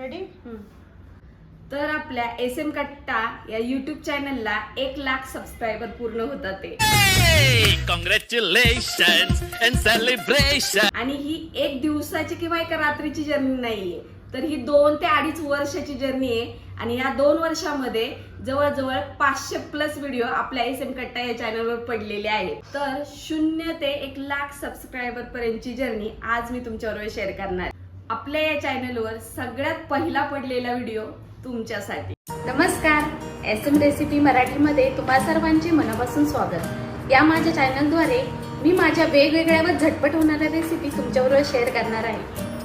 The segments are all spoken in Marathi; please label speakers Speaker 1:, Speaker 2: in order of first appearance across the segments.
Speaker 1: रेडी
Speaker 2: तर आपल्या एस एम कट्टा या युट्यूब चॅनलला एक लाख सबस्क्रायबर पूर्ण होतात ते. आणि ही एक दिवसाची किंवा एका रात्रीची जर्नी नाहीये. तर ही दोन ते अडीच वर्षाची जर्नी आहे. आणि या दोन वर्षामध्ये जवळजवळ पाचशे प्लस व्हिडिओ आपल्या एस एम कट्टा या चॅनलवर पडलेले आहेत. तर शून्य ते एक लाख सबस्क्रायबर पर्यंतची जर्नी आज मी तुमच्याबरोबर शेअर करणार आहे. आपल्या या चॅनलवर सगळ्यात पहिला पडलेला व्हिडिओ तुमच्यासाठी.
Speaker 3: नमस्कार. एस एम रेसिपी मराठीमध्ये तुम्हा सर्वांचे मनापासून स्वागत. या माझ्या चॅनलद्वारे मी माझ्या वेगवेगळ्या व झटपट होणाऱ्या रेसिपी तुमच्याबरोबर शेअर करणार आहे.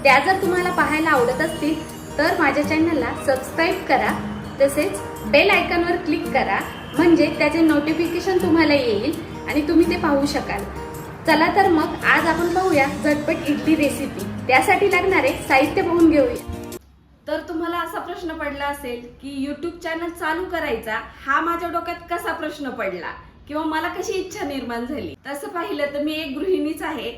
Speaker 3: त्या जर तुम्हाला पाहायला आवडत असतील तर माझ्या चॅनलला सबस्क्राईब करा तसेच बेल आयकॉनवर क्लिक करा म्हणजे त्याचे नोटिफिकेशन तुम्हाला येईल आणि तुम्ही ते पाहू शकाल. चला तर मग आज आपण पाहूया झटपट इडली रेसिपी त्यासाठी लागणारे साहित्य पाहून घेऊया.
Speaker 2: तर तुम्हाला असा प्रश्न पडला असेल की युट्यूब चॅनल चालू करायचा हा माझ्या डोक्यात कसा प्रश्न पडला? किंवा मला कशी इच्छा निर्माण झाली? तसं पाहिलं तर मी एक गृहिणीच आहे.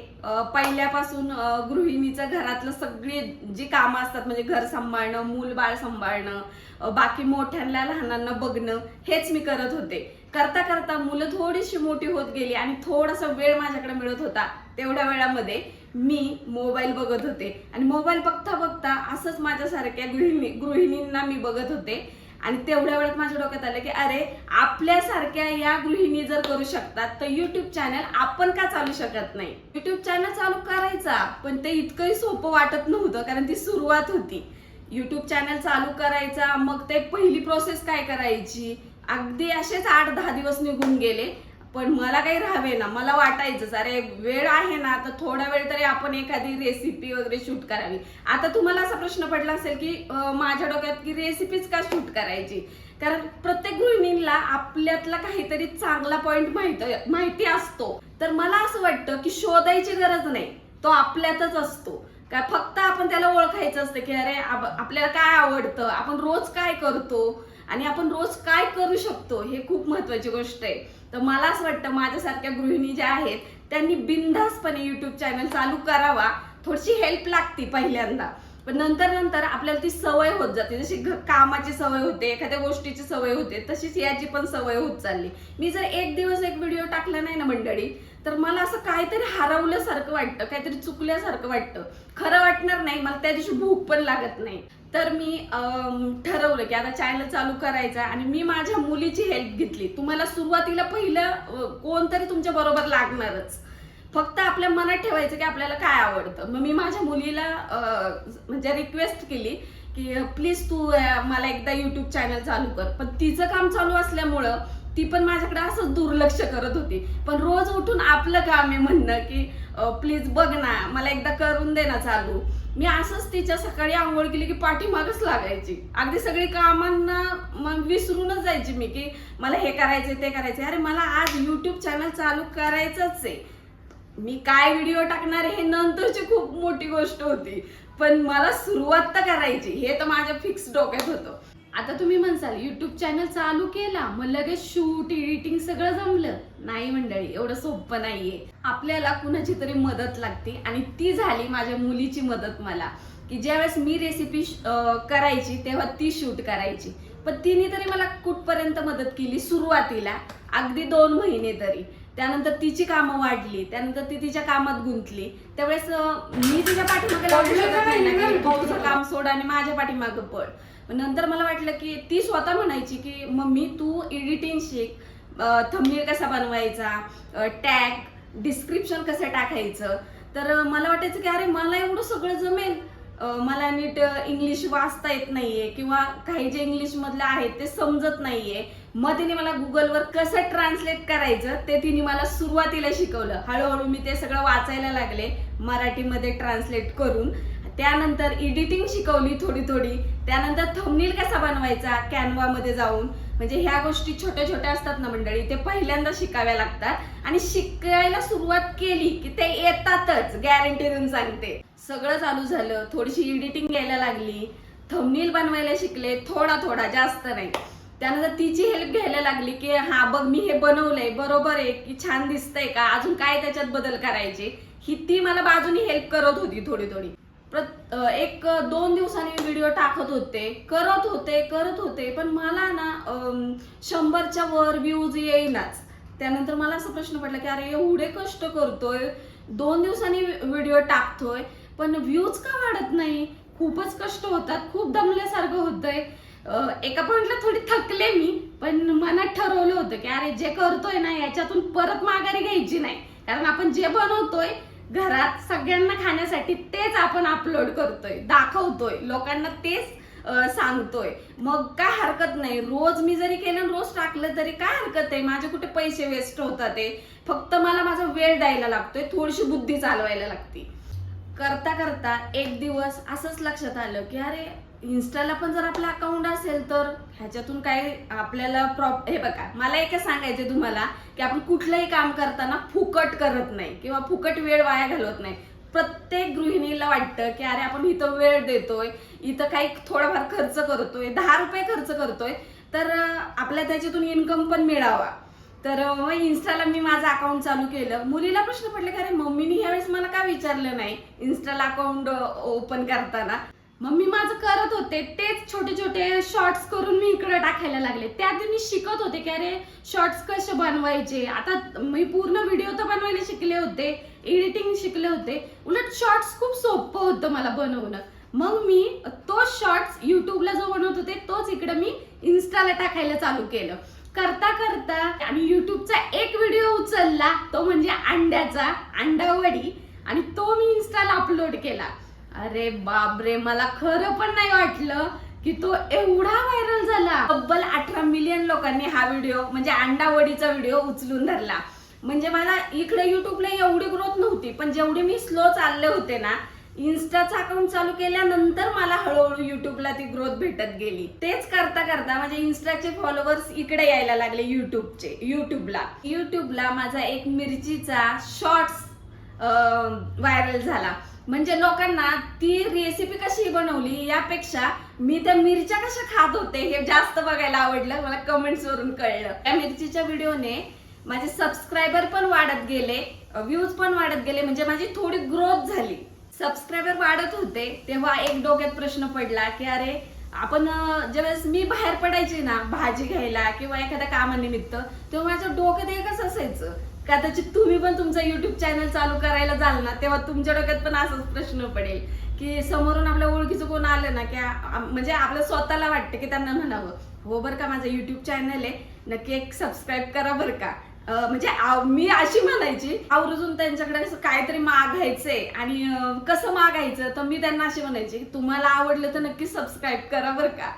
Speaker 2: पहिल्यापासून गृहिणीचं घरातलं सगळी जी कामं असतात म्हणजे घर सांभाळणं मूल बाळ सांभाळणं बाकी मोठ्यांना लहानांना बघणं हेच मी करत होते. करता करता मुलं थोडीशी मोठी होत गेली आणि थोडासा वेळ माझ्याकडे मिळत होता. तेवढ्या वेळामध्ये मी मोबाईल बघत होते. आणि मोबाईल बघता बघता असंच माझ्यासारख्या गृहिणी गृहिणींना मी बघत होते. आणि तेवढ्या वेळात माझ्या डोक्यात आलं की अरे आपल्यासारख्या या गृहिणी जर करू शकतात तर युट्यूब चॅनल आपण का चालू शकत नाही? युट्यूब चॅनल चालू करायचा पण ते इतकंही सोपं वाटत नव्हतं कारण ती सुरुवात होती. युट्यूब चॅनल चालू करायचा मग ते पहिली प्रोसेस काय करायची? अगदी असेच आठ दहा दिवस निघून गेले. पण मला काही राहावे ना मला वाटायचंच अरे वेळ आहे ना तर थोडा वेळ तरी आपण एखादी रेसिपी वगैरे शूट करावी. आता तुम्हाला असा प्रश्न पडला असेल की माझ्या डोक्यात की रेसिपीच का शूट करायची? कारण प्रत्येक गृहिणीला आपल्यातला काहीतरी चांगला पॉईंट माहीत माहिती असतो. तर मला असं वाटतं की शोधायची गरज नाही तो आपल्यातच असतो. काय फक्त आपण त्याला ओळखायचं असतं की अरे आपल्याला काय आवडतं? आपण रोज काय करतो? आणि आपण रोज काय करू शकतो हे खूप महत्वाची गोष्ट आहे. तर मला असं वाटतं माझ्यासारख्या गृहिणी ज्या आहेत त्यांनी बिनधास्तपणे युट्यूब चॅनल चालू करावा. थोडीशी हेल्प लागती पहिल्यांदा. पण नंतर नंतर आपल्याला ती सवय होत जाते. जशी कामाची सवय होते एखाद्या गोष्टीची सवय होते तशीच याची पण सवय होत चालली. मी जर एक दिवस एक व्हिडिओ टाकला नाही ना मंडळी तर मला असं काहीतरी हरवल्यासारखं वाटतं काहीतरी चुकल्यासारखं वाटतं. खरं वाटणार नाही मला त्या दिवशी भूक पण लागत नाही. तर मी ठरवलं की आता चॅनल चालू करायचा आणि मी माझ्या मुलीची हेल्प घेतली. तुम्हाला सुरुवातीला पहिलं कोणतरी तुमच्या बरोबर लागणारच. फक्त आपल्या मनात ठेवायचं की आपल्याला काय आवडतं. मग मी माझ्या मुलीला म्हणजे रिक्वेस्ट केली की प्लीज तू मला एकदा युट्यूब चॅनल चालू कर. पण तिचं काम चालू असल्यामुळं ती पण माझ्याकडे असंच दुर्लक्ष करत होती. पण रोज उठून आपलं काम आहे म्हणणं की प्लीज बघ ना मला एकदा करून दे ना चालू. मी असंच तिच्या सकाळी आंघोळ केली की पाठीमागच लागायची. अगदी सगळी कामांना मग विसरूनच जायची मी की मला हे करायचे ते करायचे अरे मला आज यूट्यूब चॅनल चालू करायचंच आहे. मी काय व्हिडिओ टाकणार हे नंतरची खूप मोठी गोष्ट होती. पण मला सुरुवात तर करायची. हे तर माझ्या फिक्स डोक्यात होतं.
Speaker 3: आता तुम्ही म्हणसाल युट्यूब चॅनल चालू केला मग लगेच शूट एडिटिंग सगळं जमलं.
Speaker 2: नाही मंडळी एवढं सोपं नाहीये. आपल्याला कुणाची तरी मदत लागते आणि ती झाली माझ्या मुलीची मदत मला. की ज्यावेळेस मी रेसिपी करायची तेव्हा ती शूट करायची. पण तिने तरी मला कुठपर्यंत मदत केली? सुरुवातीला. अगदी दोन महिने तरी. त्यानंतर तिची कामं वाढली त्यानंतर ती तिच्या कामात गुंतली. त्यावेळेस मी तिच्या पाठीमागे लागू शकत नाही ना की भाऊचं काम सोड आणि माझ्या पाठीमागं पळ पण नंतर मला वाटलं की ती स्वतः म्हणायची की मम्मी तू एडिटिंग शिक. थंबनेल कसा बनवायचा? टॅग डिस्क्रिप्शन कसं टाकायचं? तर मला वाटायचं की अरे मला एवढं सगळं जमेल. मला नीट इंग्लिश वाचता येत नाहीये किंवा काही जे इंग्लिश मधलं आहेत ते समजत नाहीये. मग तिने मला गुगलवर कसं ट्रान्सलेट करायचं ते तिने मला सुरुवातीला शिकवलं. हळूहळू मी ते सगळं वाचायला लागले मराठीमध्ये ट्रान्सलेट करून. त्यानंतर एडिटिंग शिकवली थोडी थोडी. त्यानंतर थंबनेल कसा बनवायचा कॅनवामध्ये जाऊन. म्हणजे ह्या गोष्टी छोट्या छोट्या असतात ना मंडळी ते पहिल्यांदा शिकाव्या लागतात. आणि शिकायला सुरुवात केली की ते येतातच गॅरंटी देऊन सांगते. सगळं चालू झालं. थोडीशी एडिटिंग यायला लागली. थमनील बनवायला शिकले. थोडा थोडा जास्त नाही. त्यानंतर तिची हेल्प घ्यायला लागली की हा बघ मी हे बनवलंय. बरोबर आहे की छान दिसतंय का? अजून काय त्याच्यात बदल करायचे? ही ती मला बाजूनी हेल्प करत होती थोडी थोडी. एक दोन दिवसांनी व्हिडिओ टाकत होते. करत होते करत होते. पण मला ना शंभरच्या वर व्ह्यूज येईनाच. त्यानंतर मला असा प्रश्न पडला की अरे एवढे कष्ट करतोय. दोन दिवसांनी व्हिडिओ टाकतोय. पण व्ह्यूज का वाढत नाही? खूपच कष्ट होतात खूप दमल्यासारखं होतंय. एका पॉइंटला थोडी थकले मी पण मनात ठरवलं होतं की अरे जे करतोय ना याच्यातून परत माघारी घ्यायची नाही. कारण आपण जे बनवतोय घरात सगळ्यांना खाण्यासाठी तेच आपण अपलोड करतोय दाखवतोय. लोकांना तेच सांगतोय. मग काय हरकत नाही. रोज मी जरी केलं रोज टाकलं तरी काय हरकत आहे? माझे कुठे पैसे वेस्ट होतात ते फक्त मला माझा वेळ द्यायला लागतोय थोडीशी बुद्धी चालवायला लागते. करता करता एक दिवस असंच लक्षात आलं की अरे इन्स्टाला पण जर आपलं अकाउंट असेल तर ह्याच्यातून काय आपल्याला प्रॉप हे बघा मला एक सांगायचं तुम्हाला की आपण कुठलंही काम करताना फुकट करत नाही किंवा फुकट वेळ वाया घालवत नाही. प्रत्येक गृहिणीला वाटतं की अरे आपण इथं वेळ देतोय इथं काही थोडाफार खर्च करतोय दहा रुपये खर्च करतोय तर आपल्या त्याच्यातून इन्कम पण मिळावा. तर मग इन्स्टाला मी माझं अकाउंट चालू केलं. मुलीला प्रश्न पडले की अरे मम्मीने ह्यावेळेस मला का विचारलं नाही? इन्स्टाला अकाउंट ओपन करताना. मम्मी माझं करत होते. तेच छोटे छोटे शॉर्ट्स करून मी इकडे टाकायला लागले. त्यात मी शिकत होते की अरे शॉर्ट्स कसे बनवायचे? आता मी पूर्ण व्हिडिओ तर बनवायला शिकले होते. एडिटिंग शिकले होते. उलट शॉर्ट्स खूप सोपं होतं मला बनवणं. मग मी तोच शॉर्ट्स युट्यूबला जो बनवत होते तोच इकडे मी इन्स्टाला टाकायला चालू केलं. करता करता आणि युट्यूबचा एक व्हिडिओ उचलला तो म्हणजे अंड्याचा अंडावडी. आणि तो मी इन्स्टाला अपलोड केला. अरे बापरे मला खरं पण नाही वाटलं की तो एवढा व्हायरल झाला. तब्बल अठरा मिलियन लोकांनी हा व्हिडिओ म्हणजे अंडावडीचा व्हिडिओ उचलून धरला. म्हणजे मला इकडे युट्यूबला एवढी ग्रोथ नव्हती पण जेवढे मी स्लो चालले होते ना इन्स्टाचा अकाउंट चालू केल्यानंतर मला हळूहळू युट्यूबला ती ग्रोथ भेटत गेली. तेच करता करता माझे इन्स्टाचे फॉलोअर्स इकडे यायला लागले युट्यूबचे युट्यूबला युट्यूबला माझा एक मिरचीचा शॉर्ट्स व्हायरल झाला. म्हणजे लोकांना ती रेसिपी कशी बनवली यापेक्षा मी त्या मिरच्या कशा खात होते हे जास्त बघायला आवडलं मला कमेंट्सवरून कळलं. त्या मिरचीच्या व्हिडिओने माझे सबस्क्रायबर पण वाढत गेले व्ह्यूज पण वाढत गेले म्हणजे माझी थोडी ग्रोथ झाली. सबस्क्रायबर वाढत होते तेव्हा एक डोक्यात प्रश्न पडला की अरे आपण ज्यावेळेस मी बाहेर पडायची ना भाजी घ्यायला किंवा एखाद्या कामानिमित्त तेव्हा माझ्या डोक्यात एकच असायचं? कदाचित तुम्ही पण तुमचं युट्यूब चॅनल चालू करायला जाल ना तेव्हा तुमच्या डोक्यात पण असाच प्रश्न पडेल. की समोरून आपल्या ओळखीचं कोण आलं ना की म्हणजे आपल्या स्वतःला वाटतं की त्यांना म्हणावं हो बरं का माझं युट्यूब चॅनल आहे नक्की एक सबस्क्राईब करा बरं का. म्हणजे मी अशी म्हणायची आवर्जून त्यांच्याकडे असं काहीतरी मागायचंय आणि कसं मागायचं? तर मी त्यांना अशी म्हणायची तुम्हाला आवडलं तर नक्की सबस्क्राईब करा बरं का.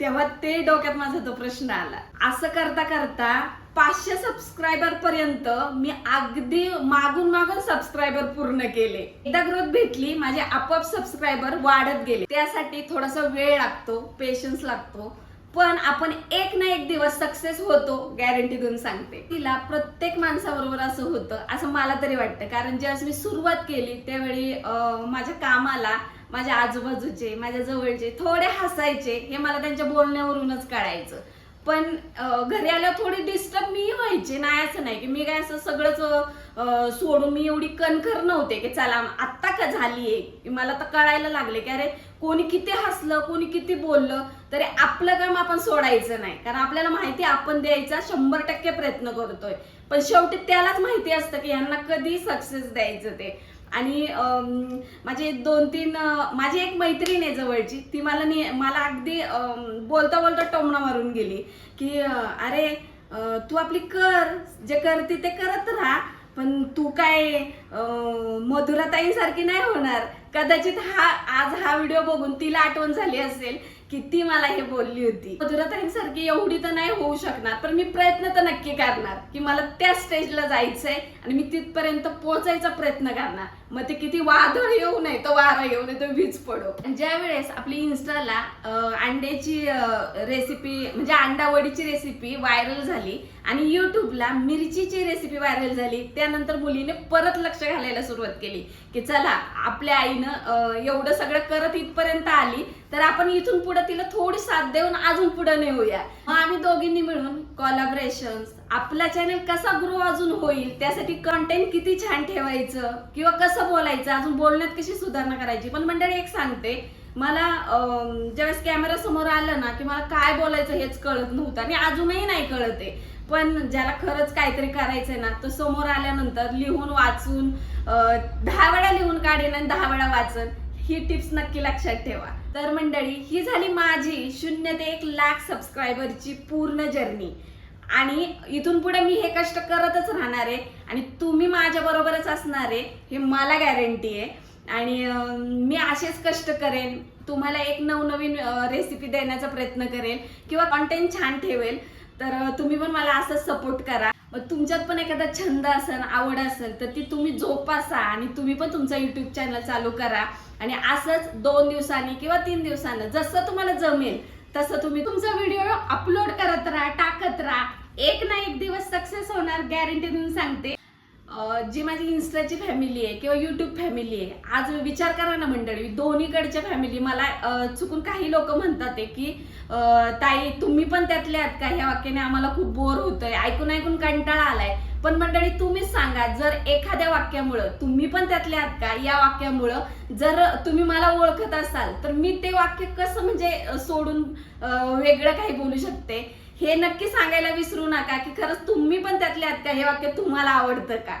Speaker 2: तेव्हा ते डोक्यात माझा तो प्रश्न आला. असं करता करता पाचशे सबस्क्रायबर पर्यंत मी अगदी मागून मागून सबस्क्रायबर पूर्ण केले. एकदा ग्रोथ भेटली माझे आपोआप सबस्क्रायबर वाढत गेले. त्यासाठी थोडासा वेळ लागतो पेशन्स लागतो. पण आपण एक ना एक दिवस सक्सेस होतो गॅरंटी देऊन सांगते. तिला प्रत्येक माणसाबरोबर असं होतं असं मला तरी वाटतं. कारण ज्यावेळेस मी सुरुवात केली त्यावेळी माझ्या कामाला माझ्या आजूबाजूचे माझ्या जवळचे थोडे हसायचे हे मला त्यांच्या बोलण्यावरूनच कळायचं. पण घरी आल्यावर थोडी डिस्टर्ब मी व्हायचे. नाही असं नाही की मी काय असं सगळंच सोडून मी एवढी कणखर नव्हते की चला आत्ता का झालीये मला तर कळायला लागले की अरे कोणी किती हसलं कोणी किती बोललं तरी आपलं काम आपण सोडायचं नाही. कारण आपल्याला माहिती आपण द्यायचा शंभर टक्के प्रयत्न करतोय. पण शेवटी त्यालाच माहिती असतं की यांना कधी सक्सेस द्यायचं ते. आणि माझे दोन तीन माझी एक मैत्रीण आहे जवळची ती मला नि मला अगदी बोलता बोलता टोमणा मारून गेली की अरे तू आपली कर जे करते ते करत राहा पण तू काय मधुराताईंसारखी नाही होणार. कदाचित हा आज हा व्हिडिओ बघून तिला आठवण झाली असेल किती मला हे बोलली होती. मधुराताईंसारखी एवढी तर नाही होऊ शकणार पण मी प्रयत्न तर नक्की करणार की मला त्या स्टेजला जायचंय आणि मी तिथपर्यंत पोहोचायचा प्रयत्न करणार. मग ते किती वादळ येऊ नये तो वारा येऊ नये तो वीज पडो. आणि ज्या वेळेस आपली इन्स्टाला अंड्याची रेसिपी म्हणजे अंडावडीची रेसिपी व्हायरल झाली आणि युट्यूबला मिरचीची रेसिपी व्हायरल झाली. त्यानंतर मुलीने परत लक्ष घालायला सुरुवात केली की चला आपल्या आईनं एवढं सगळं करत इथपर्यंत आली तर आपण इथून पुढे तिला थोडी साथ देऊन अजून पुढे नेऊया. मग आम्ही दोघींनी मिळून कॉलॅबरेशन आपला चॅनल कसा ग्रो अजून होईल त्यासाठी कंटेंट किती छान ठेवायचं किंवा कसं बोलायचं अजून बोलण्यात कशी सुधारणा करायची पण मंडळी एक सांगते मला ज्यावेळेस कॅमेरा समोर आलं ना की मला काय बोलायचं हेच कळत नव्हतं आणि अजूनही नाही कळत आहे. पण ज्याला खरंच काहीतरी करायचंय ना तो समोर आल्यानंतर लिहून वाचून दहा वेळा लिहून काढेन आणि दहा वेळा वाचन ही टिप्स नक्की लक्षात ठेवा. तर मंडळी ही झाली माझी शून्य ते एक लाख सबस्क्रायबरची पूर्ण जर्नी आणि इथून पुढे मी हे कष्ट करतच राहणार आहे आणि तुम्ही माझ्या बरोबरच असणार आहे हे मला गॅरंटी आहे. आणि मी असेच कष्ट करेन. तुम्हाला एक नवनवीन रेसिपी देण्याचा प्रयत्न करेन किंवा कॉन्टेंट छान ठेवेल तर तुम्ही पण मला असंच सपोर्ट करा. तुमच्यात पण एखादा छंद असेल आवड असेल तर ती तुम्ही जोपासा आणि तुम्ही पण तुमचा यूट्यूब चॅनल चालू करा. आणि असंच दोन दिवसांनी किंवा तीन दिवसांनी जसं तुम्हाला जमेल तसं तुम्ही तुमचा व्हिडिओ अपलोड करत राहा टाकत राहा. एक ना एक दिवस सक्सेस होणार गॅरंटी देऊन सांगते. जी माझी इन्स्टाची फॅमिली आहे किंवा युट्यूब फॅमिली आहे आज विचार करा ना मंडळी दोन्हीकडच्या फॅमिली मला चुकून काही लोक म्हणतात आहे की ताई तुम्ही पण त्यातले आहात का? ह्या वाक्याने आम्हाला खूप बोर होतोय ऐकून ऐकून कंटाळा आलाय. पण मंडळी तुम्हीच सांगा जर एखाद्या वाक्यामुळं तुम्ही पण त्यातले आहात का? या वाक्यामुळं जर तुम्ही मला ओळखत असाल तर मी ते वाक्य कसं म्हणजे सोडून वेगळं काही बोलू शकते? हे नक्की सांगायला विसरू नका की खरंच तुम्ही पण त्यातले आहात का हे वाक्य तुम्हाला आवडतं का?